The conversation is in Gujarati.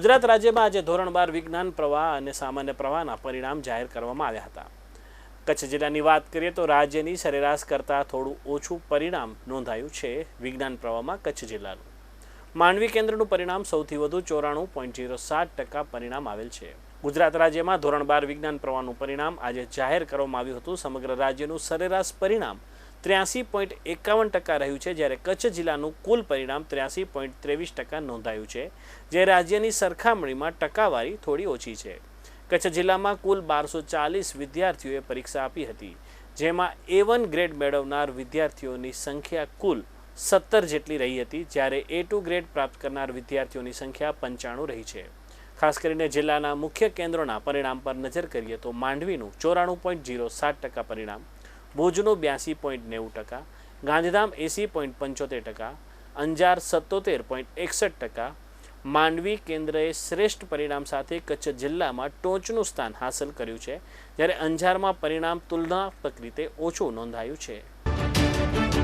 ગુજરાત રાજ્યમાં આજે ધોરણ બાર વિજ્ઞાન પ્રવાહ અને સામાન્ય પ્રવાહના પરિણામ જાહેર કરવામાં આવ્યા હતા. કચ્છ જિલ્લાની વાત કરીએ તો રાજ્યની સરેરાશ કરતાં થોડું ઓછું પરિણામ નોંધાયું છે વિજ્ઞાન પ્રવાહમાં કચ્છ જિલ્લાનું. માંડવી કેન્દ્રનું પરિણામ સૌથી વધુ ચોરાણું પોઈન્ટ જીરો સાત ટકા પરિણામ આવેલ છે. ગુજરાત રાજ્યમાં ધોરણ બાર વિજ્ઞાન પ્રવાહનું પરિણામ આજે જાહેર કરવામાં આવ્યું હતું. સમગ્ર રાજ્યનું સરેરાશ પરિણામ ત્ર્યાસી પોઈન્ટ એકાવન ટકા રહ્યું છે, જ્યારે કચ્છ જિલ્લાનું કુલ પરિણામ ત્ર્યાસી પોઈન્ટ ત્રેવીસ ટકા નોંધાયું છે, જે રાજ્યની સરખામણીમાં ટકાવારી થોડી ઓછી છે. કચ્છ જિલ્લામાં કુલ બારસો ચાલીસ વિદ્યાર્થીઓએ પરીક્ષા આપી હતી, જેમાં એ વન ગ્રેડ મેળવનાર વિદ્યાર્થીઓની સંખ્યા કુલ સત્તર જેટલી રહી હતી, જ્યારે એ ટુ ગ્રેડ પ્રાપ્ત કરનાર વિદ્યાર્થીઓની સંખ્યા પંચાણું રહી છે. ખાસ કરીને જિલ્લાના મુખ્ય કેન્દ્રોના પરિણામ પર નજર કરીએ તો માંડવીનું ચોરાણું પોઈન્ટ જીરો સાત ટકા પરિણામ ભુજનું બ્યાસી પોઈન્ટ નેવું ટકા, ગાંધીધામ એંસી પોઈન્ટ પંચોતેર ટકા, અંજાર સત્તોતેર પોઈન્ટ એકસઠ ટકા, માંડવી કેન્દ્રએ શ્રેષ્ઠ પરિણામ સાથે કચ્છ જિલ્લામાં ટોચનું સ્થાન હાંસલ કર્યું છે, જ્યારે અંજારમાં પરિણામ તુલનાત્મક રીતે ઓછું નોંધાયું છે.